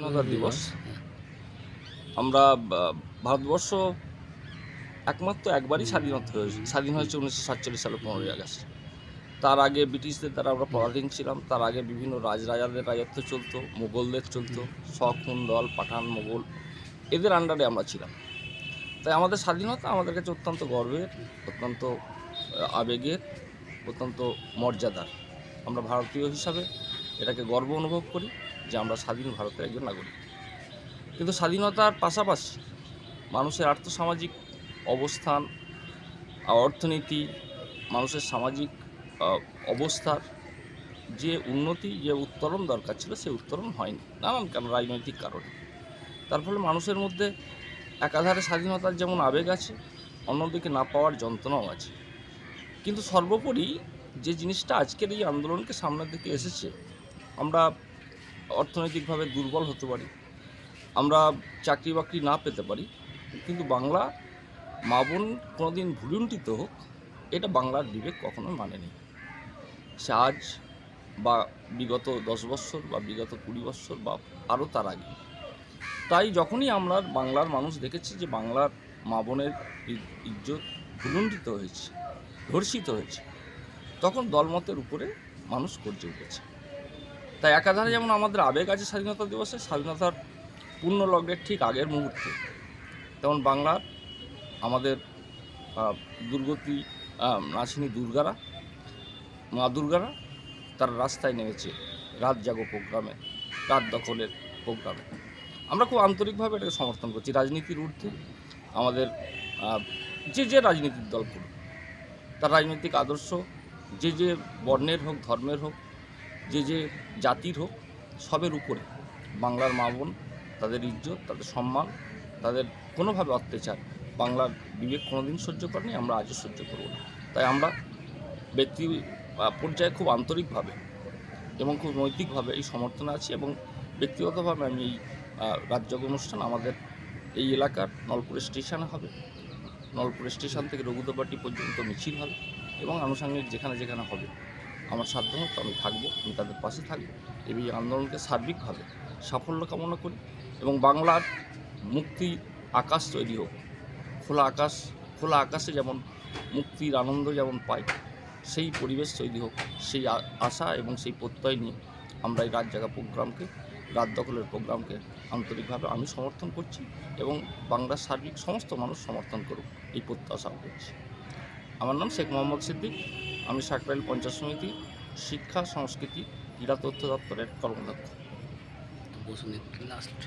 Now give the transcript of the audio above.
স্বাধীনতা দিবস। আমরা ভারতবর্ষ একমাত্র একবারই স্বাধীনতা হয়েছে, স্বাধীন হয়েছে উনিশশো সাতচল্লিশ সালে পনেরোই আগস্ট। তার আগে ব্রিটিশদের দ্বারা আমরা পরাধীন ছিলাম, তার আগে বিভিন্ন রাজরাজাদের রাজত্ব চলতো, মোগলদের চলতো শখ দল, পাঠান, মোগল, এদের আন্ডারে আমরা ছিলাম। তাই আমাদের স্বাধীনতা আমাদের কাছে অত্যন্ত গর্বের, অত্যন্ত আবেগের, অত্যন্ত মর্যাদার। আমরা ভারতীয় হিসাবে এটাকে গর্ব অনুভব করি। যে আমরা স্বাধীন ভারতের একজন নাগরিক। কিন্তু স্বাধীনতার পাশাপাশি মানুষের আর্থসামাজিক অবস্থান অর্থনীতি, মানুষের সামাজিক অবস্থার যে উন্নতি, যে উত্তরণ দরকার ছিল সে উত্তরণ হয়নি। নানান কারণ, রাজনৈতিক কারণে। তার ফলে মানুষের মধ্যে একাধারে স্বাধীনতার যেমন আবেগ আছে, অন্যদিকে না পাওয়ার যন্ত্রণাও আছে। কিন্তু সর্বোপরি যে জিনিসটা আজকের এই আন্দোলনকে সামনের দিকে এসেছে, আমরা অর্থনৈতিকভাবে দুর্বল হতে পারি। আমরা চাকরি বাকরি না পেতে পারি। কিন্তু বাংলা মা বোন কোনোদিন ভুলুণ্ঠিত হোক, এটা বাংলার বিবেক কখনো মানেনি। সে আজ বা বিগত দশ বৎসর বা বিগত কুড়ি বৎসর বা আরও তার আগে। তাই যখনই আমরা বাংলার মানুষ দেখেছি যে বাংলার মা বোনের ইজ্জত ভুলুণ্ঠিত হয়েছে, ধর্ষিত হয়েছে, তখন দলমতের উপরে মানুষ গর্জে উঠেছে। তাই একাধারে যেমন আমাদের আবেগ আছে স্বাধীনতা দিবসে, স্বাধীনতার পূর্ণ লগ্নের ঠিক আগের মুহূর্তে। তেমন বাংলার আমাদের দুর্গতি নাচিনী দুর্গারা, মা দুর্গারা তার রাস্তায় নেমেছে রাত জাগো প্রোগ্রামে, রাত দখলের প্রোগ্রামে। আমরা খুব আন্তরিকভাবে এটাকে সমর্থন করছি। রাজনীতির ঊর্ধ্বে আমাদের যে যে রাজনীতির দল করুক, তার রাজনৈতিক আদর্শ, যে যে বর্ণের হোক, ধর্মের হোক যে যে জাতির হোক সবের উপরে। বাংলার মা বোন তাদের ইজ্জত তাদের সম্মান তাদের কোনোভাবে অত্যাচার বাংলার বিবেক কোনোদিন সহ্য করেনি আমরা আজও সহ্য করব না। তাই আমরা ব্যক্তি পর্যায়ে খুব আন্তরিকভাবে এবং খুব নৈতিকভাবে এই সমর্থন আছি এবং ব্যক্তিগতভাবে আমি এই আহ, রাজযোগ অনুষ্ঠান আমাদের এই এলাকার নলপুর স্টেশনে হবে। নলপুর স্টেশন থেকে রঘুদবাটি পর্যন্ত মিছিল হবে এবং আনুষঙ্গিক যেখানে যেখানে হবে। আমার সাধ্য মতো আমি থাকব, আমি তাদের পাশে থাকব। এই আন্দোলনকে সার্বিকভাবে সাফল্য কামনা করি এবং বাংলার মুক্তি আকাশ তৈরি হোক, খোলা আকাশ, খোলা আকাশে যেমন মুক্তির আনন্দ যেমন পাই, সেই পরিবেশ তৈরি হোক, সেই আশা এবং সেই প্রত্যয় নিয়ে আমরা এই রাত জাগা প্রোগ্রামকে, রাত দখলের প্রোগ্রামকে আন্তরিকভাবে আমি সমর্থন করছি এবং বাংলার সার্বিক সমস্ত মানুষ সমর্থন করুক, এই প্রত্যাশা করছি। আমার নাম শেখ মোহাম্মদ সিদ্দিক। আমি সাকরাইল পঞ্চায়েত সমিতি, শিক্ষা, সংস্কৃতি, ক্রীড়া তথ্য দপ্তরের কর্মদক্ষ। লাস্ট